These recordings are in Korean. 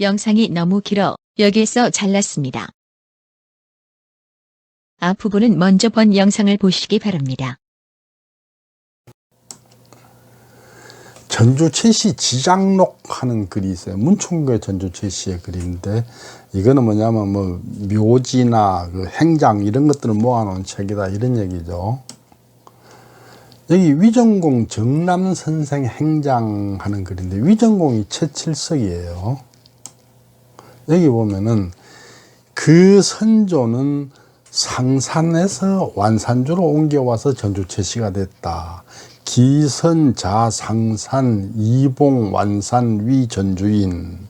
영상이 너무 길어 여기에서 잘랐습니다. 앞부분은 먼저 본 영상을 보시기 바랍니다. 전주 최씨 지장록 하는 글이 있어요. 문충고의 전주 최씨의 글인데 이거는 뭐냐면 뭐 묘지나 그 행장 이런 것들을 모아놓은 책이다 이런 얘기죠. 여기 위정공 정남 선생 행장 하는 글인데 위정공이 최칠석이에요. 여기 보면은 그 선조는 상산에서 완산주로 옮겨와서 전주 최씨가 됐다. 기선, 자, 상산, 이봉, 완산, 위, 전주인.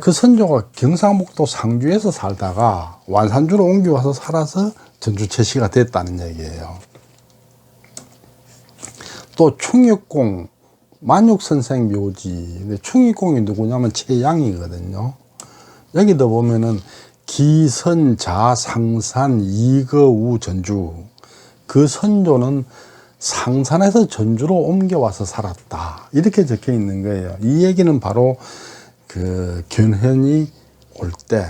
그 선조가 경상북도 상주에서 살다가 완산주로 옮겨와서 살아서 전주 최씨가 됐다는 얘기예요. 또 충익공, 만육선생 묘지. 근데 충익공이 누구냐면 최양이거든요. 여기도 보면은 기선, 자, 상산, 이거우, 전주. 그 선조는 상산에서 전주로 옮겨와서 살았다. 이렇게 적혀 있는 거예요. 이 얘기는 바로 그 견현이 올 때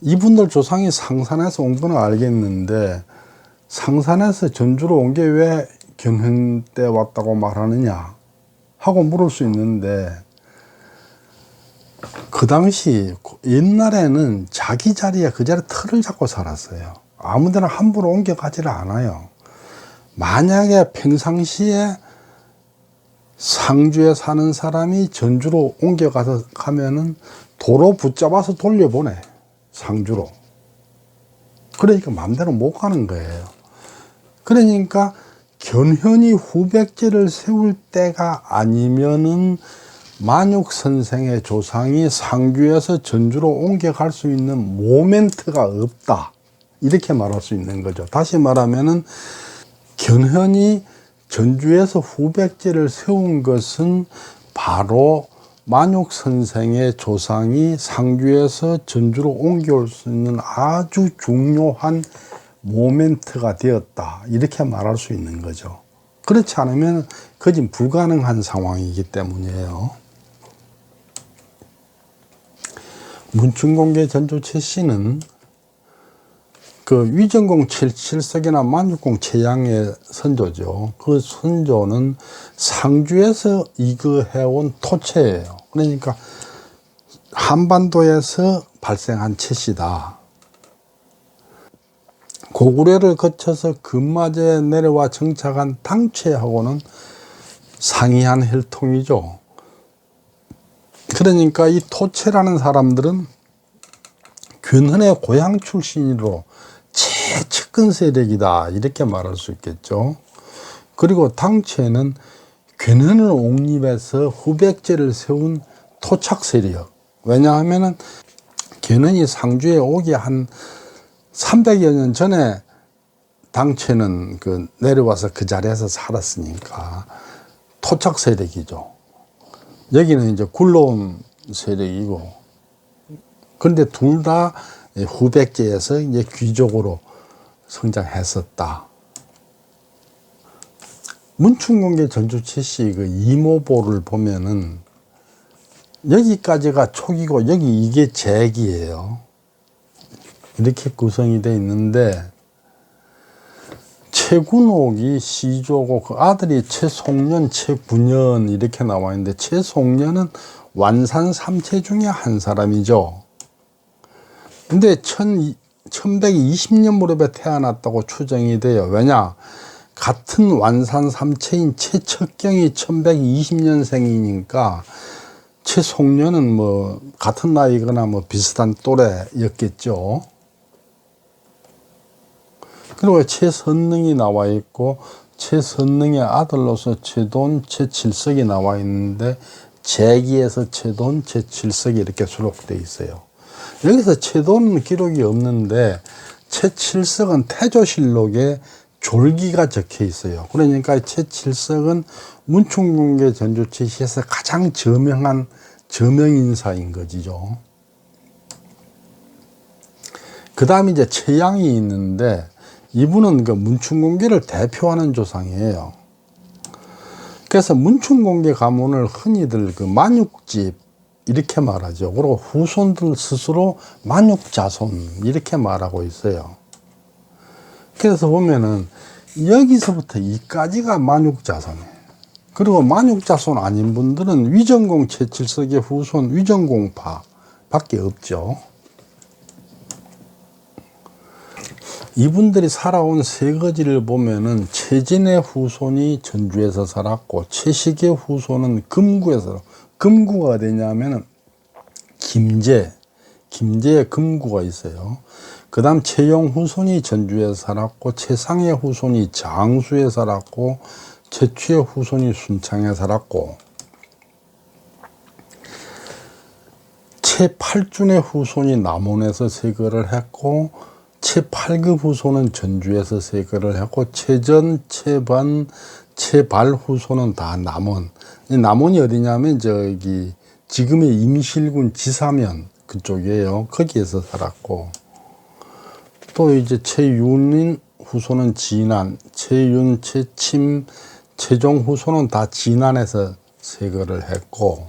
이분들 조상이 상산에서 온 거는 알겠는데 상산에서 전주로 온 게 왜 견현 때 왔다고 말하느냐 하고 물을 수 있는데 그 당시 옛날에는 자기 자리에 그 자리에 틀을 잡고 살았어요. 아무데나 함부로 옮겨가지를 않아요. 만약에 평상시에 상주에 사는 사람이 전주로 옮겨가서 가면은 도로 붙잡아서 돌려보내 상주로 그러니까 마음대로 못 가는 거예요 그러니까 견현이 후백제를 세울 때가 아니면은 만육 선생의 조상이 상주에서 전주로 옮겨갈 수 있는 모멘트가 없다. 이렇게 말할 수 있는 거죠. 다시 말하면은 견현이 전주에서 후백제를 세운 것은 바로 만육 선생의 조상이 상주에서 전주로 옮겨올 수 있는 아주 중요한 모멘트가 되었다. 이렇게 말할 수 있는 거죠. 그렇지 않으면 그진 불가능한 상황이기 때문이에요. 문충공계 전주 최씨는 그 위정공 77석이나 만육공 최양의 선조죠. 그 선조는 상주에서 이거해온 토체예요. 그러니까 한반도에서 발생한 채씨다. 고구려를 거쳐서 금마제에 내려와 정착한 당체하고는 상이한 혈통이죠. 그러니까 이 토체라는 사람들은 근헌의 고향 출신으로 최측근 세력이다 이렇게 말할 수 있겠죠. 그리고 당체는 괜한을 옹립해서 후백제를 세운 토착 세력. 왜냐하면은 괜한이 상주에 오기 한 300여 년 전에 당체는 그 내려와서 그 자리에서 살았으니까 토착 세력이죠. 여기는 이제 굴러온 세력이고. 그런데 둘 다 후백제에서 이제 귀족으로 성장했었다. 문충공계 전주치 씨 그 이모보를 보면은 여기까지가 촉이고 여기 이게 제기예요. 이렇게 구성이 돼 있는데 최군옥이 시조고 그 아들이 최송년, 최군년 이렇게 나와 있는데 최송년은 완산 삼체 중에 한 사람이죠. 근데 1120년 무렵에 태어났다고 추정이 돼요. 왜냐? 같은 완산 삼체인 최척경이 1120년생이니까 최송년은 뭐 같은 나이거나 뭐 비슷한 또래였겠죠. 그리고 최선능이 나와 있고 최선능의 아들로서 최돈, 최칠석이 나와 있는데 제기에서 최돈, 최칠석이 이렇게 수록되어 있어요. 여기서 최도는 기록이 없는데 최칠석은 태조실록에 졸기가 적혀 있어요. 그러니까 최칠석은 문충공계 전주치시에서 가장 저명한 저명인사인 거지요. 그 다음에 이제 최양이 있는데 이분은 그 문충공계를 대표하는 조상이에요. 그래서 문충공계 가문을 흔히들 그 만육집 이렇게 말하죠. 그리고 후손들 스스로 만육자손 이렇게 말하고 있어요. 그래서 보면은 여기서부터 이까지가 만육자손이에요. 그리고 만육자손 아닌 분들은 위전공 최칠석의 후손 위전공파 밖에 없죠. 이분들이 살아온 세거지를 보면은 최진의 후손이 전주에서 살았고 최식의 후손은 금구에서 금구가 어디냐면은 김제 김제에 금구가 있어요. 그 다음 최영 후손이 전주에 살았고 최상의 후손이 장수에 살았고 최취의 후손이 순창에 살았고 최팔준의 후손이 남원에서 세거를 했고 최팔급 후손은 전주에서 세거를 했고 최전, 최반, 최발 후손은 다 남원. 이 남원이 어디냐면 저기 지금의 임실군 지사면 그쪽이에요. 거기에서 살았고 또 이제 최윤인 후손은 진안, 최윤, 최침, 최종 후손은 다 진안에서 세거를 했고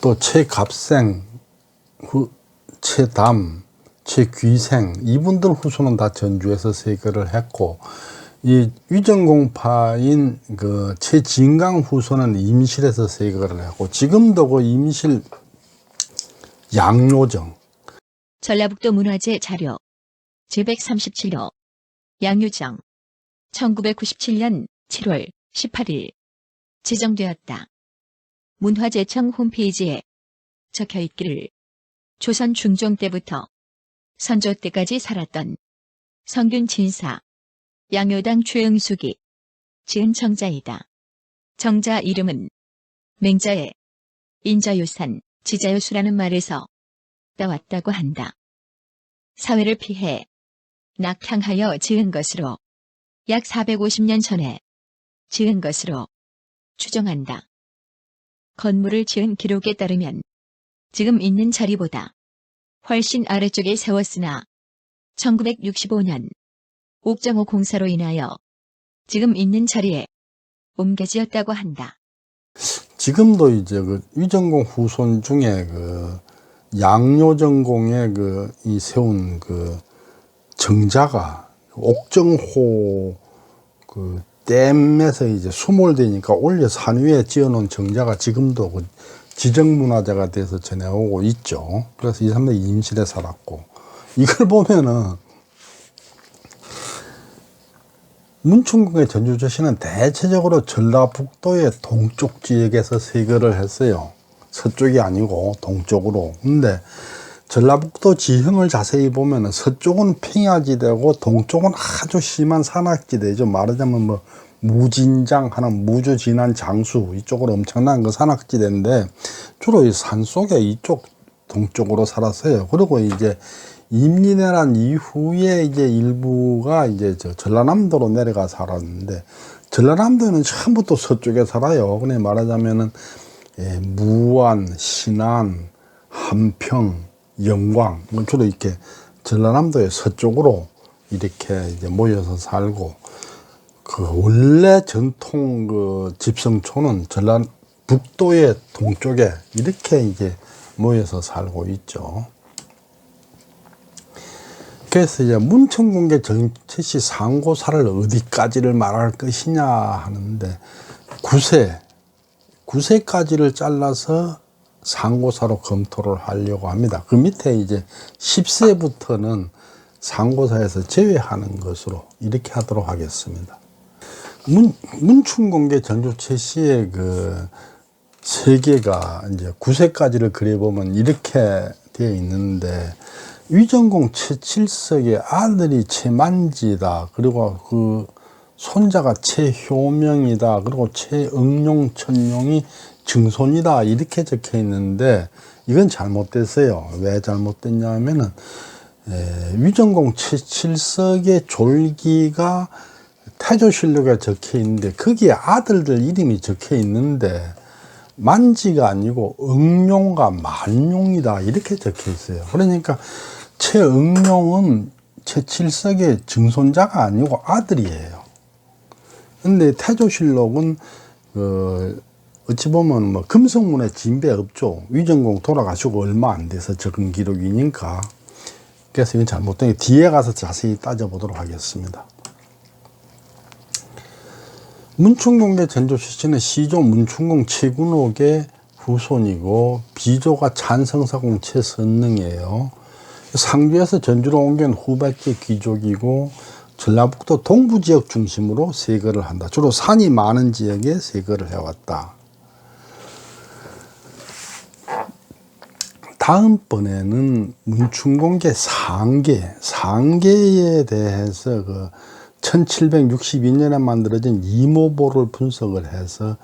또 최갑생, 후, 최담, 최귀생 이분들 후손은 다 전주에서 세거를 했고 이 위전공파인 그 최진강 후손은 임실에서 세거를 했고 지금도 그 임실 양로정. 전라북도 문화재 자료. 제137호. 양유정. 1997년 7월 18일. 지정되었다. 문화재청 홈페이지에 적혀 있기를 조선 중종 때부터 선조 때까지 살았던 성균 진사 양요당 최응숙이 지은 정자이다. 정자 이름은 맹자의 인자유산 지자유수라는 말에서 따왔다고 한다. 사회를 피해 낙향하여 지은 것으로 약 450년 전에 지은 것으로 추정한다. 건물을 지은 기록에 따르면 지금 있는 자리보다 훨씬 아래쪽에 세웠으나 1965년 옥정호 공사로 인하여 지금 있는 자리에 옮겨지었다고 한다. 지금도 이제 그 위전공 후손 중에 그 양요전공에 그이 세운 그 정자가 옥정호 그 댐에서 이제 수몰되니까 올려 산 위에 지어놓은 정자가 지금도 그 지정문화재가 돼서 전해오고 있죠. 그래서 이 사람들이 임실에 살았고 이걸 보면은 문충국의 전주조씨는 대체적으로 전라북도의 동쪽 지역에서 세거를 했어요. 서쪽이 아니고 동쪽으로. 근데 전라북도 지형을 자세히 보면 서쪽은 평야지대고 동쪽은 아주 심한 산악지대죠. 말하자면 뭐 무진장 하는 무주 진한 장수 이쪽으로 엄청난 그 산악지대인데 주로 이 산속에 이쪽 동쪽으로 살았어요. 그리고 이제 임진왜란 이후에 이제 일부가 이제 저 전라남도로 내려가 살았는데 전라남도는 처음부터 서쪽에 살아요. 그냥 말하자면은 예, 무안, 신안, 한평, 영광 뭐 주로 이렇게 전라남도의 서쪽으로 이렇게 이제 모여서 살고 그 원래 전통 그 집성촌은 전라 북도의 동쪽에 이렇게 이제 모여서 살고 있죠. 그래서 이제 문천공개 정치시 상고사를 어디까지를 말할 것이냐 하는데 구세 구세까지를 잘라서 상고사로 검토를 하려고 합니다. 그 밑에 이제 10세부터는 상고사에서 제외하는 것으로 이렇게 하도록 하겠습니다. 문, 문충공개 전주 최 씨의 그 세계가 이제 9세까지를 그려보면 이렇게 되어 있는데 위전공 최칠석의 아들이 최만지다. 그리고 그 손자가 최효명이다. 그리고 최응용 천용이 증손이다. 이렇게 적혀 있는데 이건 잘못됐어요. 왜 잘못됐냐 하면은 에, 위전공 최칠석의 졸기가 태조실록에 적혀 있는데 거기에 아들들 이름이 적혀 있는데 만지가 아니고 응용과 만용이다 이렇게 적혀 있어요. 그러니까 최응용은 최칠석의 증손자가 아니고 아들이에요. 근데 태조실록은 그 어찌 보면 뭐 금성문의 진배 없죠. 위정공 돌아가시고 얼마 안 돼서 적은 기록이니까. 그래서 이건 잘못된 게 뒤에 가서 자세히 따져보도록 하겠습니다. 문충공계 전조시신은 시조 문충공 최군옥의 후손이고 비조가 찬성사공 최선능이에요. 상주에서 전주로 옮긴 후발제 귀족이고 전라북도 동부 지역 중심으로 세거를 한다. 주로 산이 많은 지역에 세거를 해왔다. 다음번에는 문충공계 상계, 상계에 대해서 그 1762년에 만들어진 이모보를 분석을 해서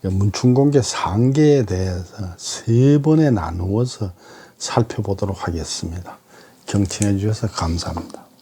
그 문충공계 상계에 대해서 세 번에 나누어서 살펴보도록 하겠습니다. 경청해 주셔서 감사합니다.